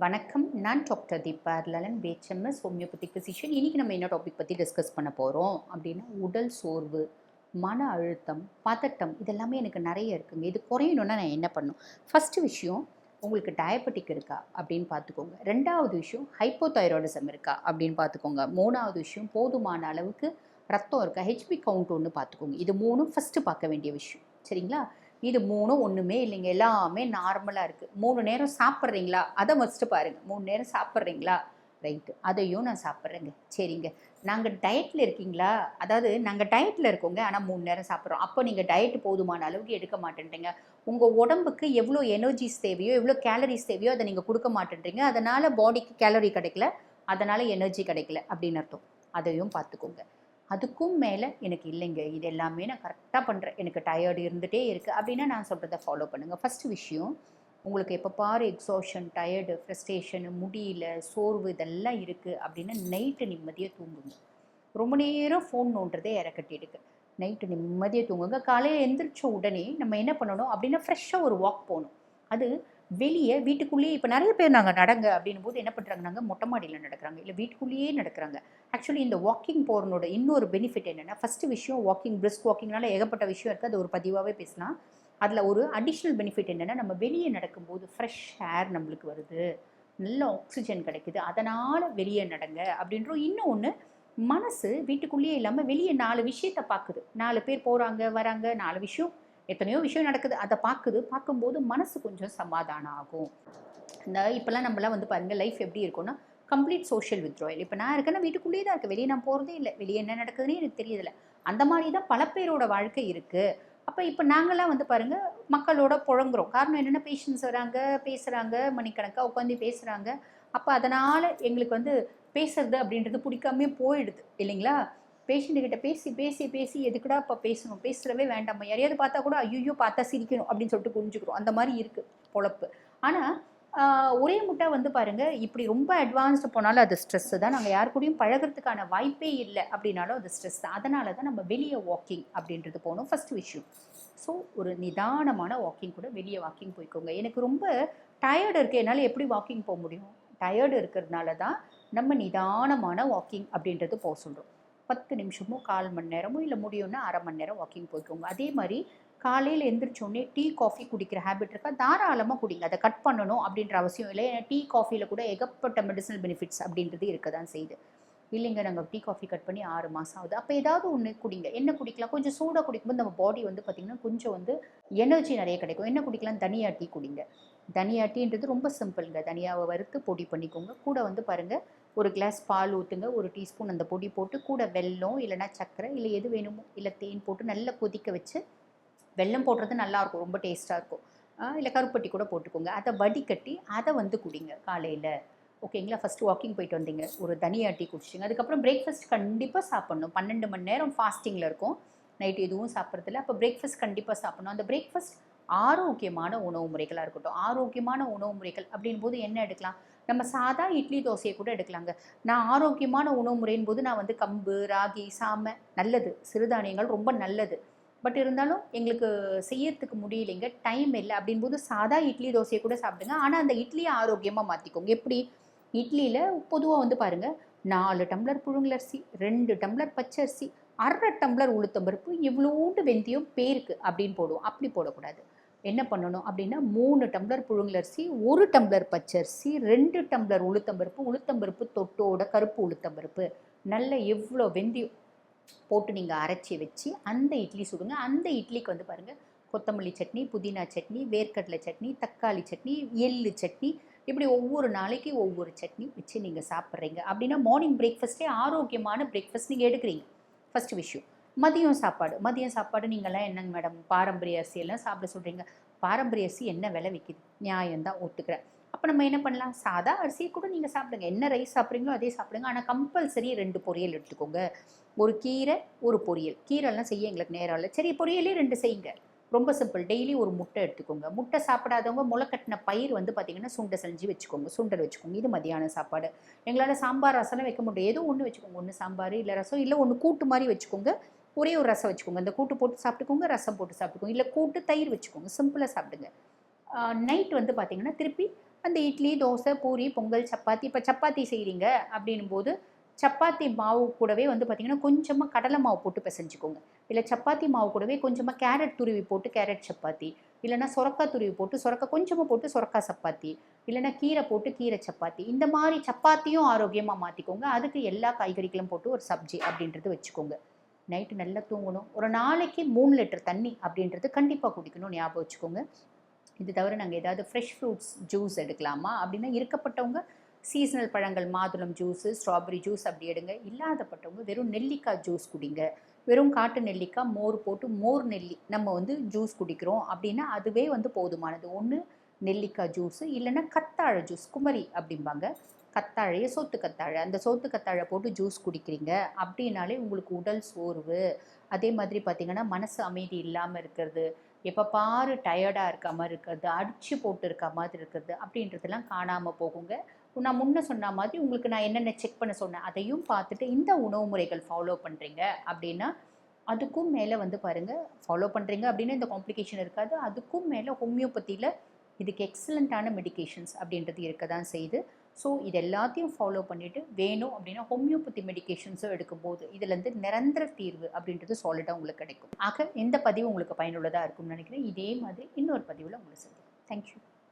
வணக்கம். நான் டாக்டர் தீபா லலன் பேச்சம்எஸ் ஹோமியோபதிக் ஃபிசிஷியன் இன்றைக்கி நம்ம என்ன டாபிக் பற்றி டிஸ்கஸ் பண்ண போகிறோம் அப்படின்னா உடல் சோர்வு மன அழுத்தம் பதட்டம் இதெல்லாமே எனக்கு நிறைய இருக்குங்க. இது குறையணுன்னா நான் என்ன பண்ணும்? ஃபஸ்ட்டு விஷயம் உங்களுக்கு டயபெட்டிக் இருக்கா அப்படின்னு பார்த்துக்கோங்க. ரெண்டாவது விஷயம் ஹைப்போதைராய்டிசம் இருக்கா அப்படின்னு பார்த்துக்கோங்க. மூணாவது விஷயம் போதுமான அளவுக்கு ரத்தம் இருக்கா? ஹெச்பி கவுண்ட் ஒன்று பார்த்துக்கோங்க. இது மூணும் ஃபஸ்ட்டு பார்க்க வேண்டிய விஷயம். சரிங்களா? இது மூணும் ஒன்றுமே இல்லைங்க. எல்லாமே நார்மலாக இருக்குது மூணு நேரம் சாப்பிட்றீங்களா? அதை ஃபஸ்ட்டு பாருங்கள் மூணு நேரம் சாப்பிட்றீங்களா? ரைட்டு அதையும் நான் சாப்பிட்றேங்க. சரிங்க. நாங்கள் டயட்டில் இருக்கீங்களா? அதாவது நாங்கள் டயட்டில் இருக்கோங்க. ஆனால் மூணு நேரம் சாப்பிட்றோம். அப்போ நீங்கள் டயட் போதுமான அளவுக்கு எடுக்க மாட்டேன்றீங்க. உங்கள் உடம்புக்கு எவ்வளோ எனர்ஜிஸ் தேவையோ எவ்வளோ கேலரிஸ் தேவையோ அதை நீங்கள் கொடுக்க மாட்டேன்றீங்க. அதனால் பாடிக்கு கேலரி கிடைக்கல. அதனால் எனர்ஜி கிடைக்கல. அப்படின்னு அர்த்தம். அதையும் பார்த்துக்கோங்க. அதுக்கும் மேலே எனக்கு இல்லைங்க. இது எல்லாமே நான் கரெக்டாக பண்ணுறேன் எனக்கு டயர்டு இருந்துகிட்டே இருக்குது அப்படின்னா நான் சொல்கிறத ஃபாலோ பண்ணுங்கள் ஃபஸ்ட்டு விஷயம் உங்களுக்கு எப்போ பாரு எக்ஸாஷன் டயர்டு ஃப்ரஸ்ட்ரேஷனு முடியல சோர்வு இதெல்லாம் இருக்குது அப்படின்னா நைட்டு நிம்மதியாக தூங்குங்க. ரொம்ப நேரம் ஃபோன் நோண்டுறதே இறக்கட்டிடுக்கு நைட்டு நிம்மதியாக தூங்குங்க. காலையில் எந்திரிச்ச உடனே நம்ம என்ன பண்ணணும் அப்படின்னா ஃப்ரெஷ்ஷாக ஒரு வாக் போகணும். அது வெளியே வீட்டுக்குள்ளேயே இப்போ நிறைய பேர் நாங்கள் நடங்க அப்படின்னும் போது என்ன பண்ணுறாங்க நாங்கள் மொட்டை மாடியில் நடக்கிறாங்க. இல்லை வீட்டுக்குள்ளேயே நடக்கிறாங்க. ஆக்சுவலி இந்த வாக்கிங் போகிறனோட இன்னொரு பெனிஃபிட் என்னென்னா ஃபஸ்ட்டு விஷயம் வாக்கிங் பிரிஸ்க் வாக்கிங்னால ஏகப்பட்ட விஷயம் இருக்குது அது ஒரு பதிவாகவே பேசலாம். அதில் ஒரு அடிஷ்னல் பெனிஃபிட் என்னென்னா நம்ம வெளியே நடக்கும்போது ஃப்ரெஷ் ஏர் நம்மளுக்கு வருது. நல்ல ஆக்சிஜன் கிடைக்குது. அதனால் வெளியே நடங்க அப்படின்றோம் இன்னொன்று மனசு வீட்டுக்குள்ளேயே இல்லாமல் வெளியே நாலு விஷயத்தை பார்க்குது நாலு பேர் போகிறாங்க வராங்க நாலு விஷயம் எத்தனையோ விஷயம் நடக்குது. அதை பார்க்குது பார்க்கும்போது மனசு கொஞ்சம் சமாதானம் ஆகும். இந்த இப்போல்லாம் நம்மளாம் வந்து பாருங்கள் லைஃப் எப்படி இருக்கும்னா கம்ப்ளீட் சோஷியல் வித்ட்ராயல் இப்போ நான் இருக்கேன்னா வீட்டுக்குள்ளேயே தான் இருக்கேன். வெளியே நான் போகிறதே இல்லை. வெளியே என்ன நடக்குதுன்னு எனக்கு தெரியதில்ல. அந்த மாதிரி தான் பல பேரோட வாழ்க்கை இருக்குது அப்போ இப்போ நாங்களாம் வந்து பாருங்கள் மக்களோட புழங்குறோம். காரணம் என்னென்னா பேஷண்ட்ஸ் வராங்க பேசுகிறாங்க மணிக்கணக்காக உட்காந்து பேசுகிறாங்க அப்போ அதனால் எங்களுக்கு வந்து பேசுறது அப்படின்றது பிடிக்காமே போயிடுது. இல்லைங்களா? பேஷண்ட்டுக்கிட்ட பேசி பேசி பேசி எதுக்குடா இப்போ பேசணும்? பேசுகிறவே வேண்டாமா யாரையாவது பார்த்தா கூட ஐயோ பார்த்தா சிரிக்கணும் அப்படின்னு சொல்லிட்டு புரிஞ்சுக்கிறோம். அந்த மாதிரி இருக்குது பொழப்பு. ஆனால் ஒரே முட்டை வந்து பாருங்கள் இப்படி ரொம்ப அட்வான்ஸ்டு போனாலும் அது ஸ்ட்ரெஸ்ஸு தான். நாங்கள் யார் கூடயும் பழகிறதுக்கான வாய்ப்பே இல்லை அப்படின்னாலும் அது ஸ்ட்ரெஸ் தான். அதனால தான் நம்ம வெளியே வாக்கிங் அப்படின்றது போகணும் ஃபஸ்ட் விஷயம். ஸோ ஒரு நிதானமான வாக்கிங் கூட வெளியே வாக்கிங் போய்க்கோங்க. எனக்கு ரொம்ப டயர்டு இருக்குது என்னால் எப்படி வாக்கிங் போக முடியும்? டயர்டு இருக்கிறதுனால தான் நம்ம நிதானமான வாக்கிங் அப்படின்றது போக சொல்கிறோம் பத்து நிமிஷமோ கால் மணி நேரமோ இல்லை முடியும்னா அரை மணி நேரம் வாக்கிங் போய்க்கோங்க. அதே மாதிரி காலையில் எந்திரிச்சோடனே டீ காஃபி குடிக்கிற ஹேபிட் இருக்கா? தாராளமாக குடிங்க. அதை கட் பண்ணணும் அப்படின்ற அவசியம் இல்லை. ஏன்னா டீ காஃபியில் கூட ஏகப்பட்ட மெடிசனல் பெனிஃபிட்ஸ் அப்படின்றது இருக்க தான் செய்யுது. இல்லைங்க நாங்கள் டீ காஃபி கட் பண்ணி ஆறு மாதம் ஆகுது. அப்போ ஏதாவது ஒன்று குடிங்க. என்ன குடிக்கலாம்? கொஞ்சம் சூடாக குடிக்கும்போது நம்ம பாடி வந்து பார்த்திங்கன்னா கொஞ்சம் வந்து எனர்ஜி நிறைய கிடைக்கும். என்ன குடிக்கலாம்? தனியா டீ குடிங்க. தனியா டீன்றது ரொம்ப சிம்பிளுங்க தனியாவை வறுத்து பொடி பண்ணிக்கோங்க. கூட வந்து பாருங்கள் ஒரு கிளாஸ் பால் ஊற்றுங்க ஒரு டீஸ்பூன் அந்த பொடி போட்டு கூட வெல்லம் இல்லைனா சர்க்கரை இல்லை எது வேணுமோ இல்லை தேன் போட்டு நல்லா கொதிக்க வச்சு வெல்லம் போடுறது நல்லாயிருக்கும் ரொம்ப டேஸ்ட்டாக இருக்கும். இல்லை கருப்பட்டி கூட போட்டுக்கோங்க. அதை வடிகட்டி அதை வந்து குடிங்க காலையில். ஓகேங்களா? ஃபஸ்ட்டு வாக்கிங் போயிட்டு வந்தீங்க. ஒரு தனியா டீ குடிச்சிங்க அதுக்கப்புறம் பிரேக்ஃபாஸ்ட் கண்டிப்பாக சாப்பிட்ணும். பன்னெண்டு மணி நேரம் ஃபாஸ்டிங்கில் இருக்கும். நைட் எதுவும் சாப்பிட்றதில்ல. அப்போ பிரேக்ஃபாஸ்ட் கண்டிப்பாக சாப்பிட்ணும். அந்த பிரேக்ஃபாஸ்ட் ஆரோக்கியமான உணவு முறைகளாக இருக்கட்டும். ஆரோக்கியமான உணவு முறைகள் அப்படின் போது என்ன எடுக்கலாம்? நம்ம சாதா இட்லி தோசையை கூட எடுக்கலாங்க. நான் ஆரோக்கியமான உணவு முறையின் போது நான் வந்து கம்பு ராகி சாமை நல்லது. சிறுதானியங்கள் ரொம்ப நல்லது. பட் இருந்தாலும் எங்களுக்கு செய்யறதுக்கு முடியலைங்க. டைம் இல்லை. அப்படின்போது சாதா இட்லி தோசையை கூட சாப்பிடுங்க. ஆனால் அந்த இட்லியை ஆரோக்கியமாக மாற்றிக்கோங்க எப்படி? இட்லியில் பொதுவாக வந்து பாருங்கள் நாலு டம்ளர் புழுங்கலரிசி ரெண்டு டம்ளர் பச்சரிசி அரை டம்ளர் உளுத்தம்பருப்பு இவ்வளோண்டு வெந்தயம் பேருக்கு அப்படின்னு போடுவோம். அப்படி போடக்கூடாது. என்ன பண்ணணும் அப்படின்னா மூணு டம்ளர் புழுங்கலரிசி ஒரு டம்ளர் பச்சரிசி ரெண்டு டம்ளர் உளுத்தம்பருப்பு உளுத்தம்பருப்பு தொட்டோட கருப்பு உளுத்தம்பருப்பு. நல்ல எவ்வளோ வெந்தயம் போட்டு நீங்கள் அரைச்சி வச்சு அந்த இட்லி சுடுங்க. அந்த இட்லிக்கு வந்து பாருங்கள் கொத்தமல்லி சட்னி புதினா சட்னி வேர்க்கடலை சட்னி தக்காளி சட்னி எள்ளு சட்னி இப்படி ஒவ்வொரு நாளைக்கு ஒவ்வொரு சட்னி வச்சு நீங்கள் சாப்பிட்றீங்க. அப்படின்னா மார்னிங் பிரேக்ஃபாஸ்ட்டே ஆரோக்கியமான பிரேக்ஃபாஸ்ட் நீங்கள் எடுக்கிறீங்க. ஃபஸ்ட் விஷயம். மதியம் சாப்பாடு. மதியம் சாப்பாடு நீங்கள்லாம் என்னங்க மேடம்? பாரம்பரிய அரிசியெல்லாம் சாப்பிட சொல்கிறீங்க பாரம்பரிய அரிசி என்ன விலை விற்கிது நியாயம்தான் ஒத்துக்கிறேன் அப்போ நம்ம என்ன பண்ணலாம்? சாதா அரிசியை கூட நீங்கள் சாப்பிடுங்க. என்ன ரைஸ் சாப்பிட்றீங்களோ அதே சாப்பிடுங்க. ஆனால் கம்பல்சரி ரெண்டு பொரியல் எடுத்துக்கோங்க. ஒரு கீரை ஒரு பொரியல். கீரைலாம் செய்ய எங்களுக்கு நேரம் இல்லை. சரி பொரியலே ரெண்டு செய்யுங்க. ரொம்ப சிம்பிள் டெய்லி ஒரு முட்டை எடுத்துக்கோங்க. முட்டை சாப்பிடாதவங்க முளைக்கட்டின பயிர் வந்து பார்த்திங்கன்னா சுண்டை செஞ்சு வச்சுக்கோங்க. சுண்டல் வச்சுக்கோங்க. இது மதியான சாப்பாடு. எங்களால் சாம்பார் ரசம்லாம் வைக்க முடியும் ஏதோ ஒன்று வச்சுக்கோங்க. ஒன்று சாம்பார் இல்லை ரசம் இல்லை ஒன்று கூட்டு மாதிரி வச்சுக்கோங்க. ஒரே ஒரு ரசம் வச்சுக்கோங்க. இந்த கூட்டு போட்டு சாப்பிட்டுக்கோங்க ரசம் போட்டு சாப்பிட்டுக்கோங்க. இல்லை கூட்டு தயிர் வச்சுக்கோங்க. சிம்பிளாக சாப்பிடுங்க. நைட் வந்து பார்த்திங்கன்னா திருப்பி அந்த இட்லி தோசை பூரி பொங்கல் சப்பாத்தி. இப்போ சப்பாத்தி செய்கிறீங்க அப்படின்னும் போது சப்பாத்தி மாவு கூடவே வந்து பார்த்திங்கன்னா கொஞ்சமாக கடலை மாவு போட்டு பிசைஞ்சுக்கோங்க. இல்லை சப்பாத்தி மாவு கூடவே கொஞ்சமாக கேரட் துருவி போட்டு கேரட் சப்பாத்தி. இல்லைன்னா சுரக்கா துருவி போட்டு சுரக்கா கொஞ்சமாக போட்டு சுரக்கா சப்பாத்தி. இல்லைன்னா கீரை போட்டு கீரை சப்பாத்தி. இந்த மாதிரி சப்பாத்தியும் ஆரோக்கியமாக மாற்றிக்கோங்க அதுக்கு எல்லா காய்கறிகளும் போட்டு ஒரு சப்ஜி அப்படின்றது வச்சுக்கோங்க. நைட்டு நல்லா தூங்கணும். ஒரு நாளைக்கு மூணு லிட்டர் தண்ணி அப்படின்றது கண்டிப்பாக குடிக்கணும் ஞாபகம் வச்சுக்கோங்க. இது தவிர நாங்கள் ஏதாவது ஃப்ரெஷ் ஃப்ரூட்ஸ் ஜூஸ் எடுக்கலாமா? அப்படின்னா இருக்கப்பட்டவங்க சீசனல் பழங்கள் மாதுளம் ஜூஸு ஸ்ட்ராபெரி ஜூஸ் அப்படி எடுங்க. இல்லாதப்பட்டவங்க வெறும் நெல்லிக்காய் ஜூஸ் குடிங்க. வெறும் காட்டு நெல்லிக்காய் மோர் போட்டு மோர் நெல்லி நம்ம வந்து ஜூஸ் குடிக்கிறோம் அப்படின்னா அதுவே வந்து போதுமானது. ஒன்று நெல்லிக்காய் ஜூஸு இல்லைன்னா கத்தாழை ஜூஸ் குமரி அப்படிம்பாங்க. கத்தாழையை சோத்து கத்தாழை. அந்த சோத்து கத்தாழை போட்டு ஜூஸ் குடிக்கிறீங்க அப்படின்னாலே உங்களுக்கு உடல் சோர்வு. அதே மாதிரி பார்த்திங்கன்னா மனசு அமைதி இல்லாமல் இருக்கிறது. எப்போ பாரு டயர்டாக இருக்க மாதிரி இருக்கிறது அடிச்சு போட்டு இருக்க மாதிரி இருக்கிறது அப்படின்றதெல்லாம் காணாமல் போகுங்க. நான் முன்ன சொன்ன மாதிரி உங்களுக்கு நான் என்னென்ன செக் பண்ண சொன்னேன் அதையும் பார்த்துட்டு இந்த உணவு முறைகள் ஃபாலோ பண்ணுறீங்க அப்படின்னா அதுக்கும் மேலே வந்து பாருங்கள் ஃபாலோ பண்ணுறீங்க அப்படின்னா இந்த காம்ப்ளிகேஷன் இருக்காது. அதுக்கும் மேலே ஹோமியோபதியில் இதுக்கு எக்ஸலண்ட்டான மெடிக்கேஷன்ஸ் அப்படின்றது இருக்க தான் செய்யுது. ஸோ இது எல்லாத்தையும் ஃபாலோ பண்ணிவிட்டு வேணும் அப்படின்னா ஹோமியோபதி மெடிகேஷன்ஸும் எடுக்கும்போது இதுலேருந்து நிரந்தர தீர்வு அப்படின்றது சாலிடாக உங்களுக்கு கிடைக்கும். ஆக இந்த பதிவு உங்களுக்கு பயனுள்ளதாக இருக்கும்னு நினைக்கிறேன். இதே மாதிரி இன்னொரு பதிவில் உங்களை சந்திக்கிறேன். தேங்க்யூ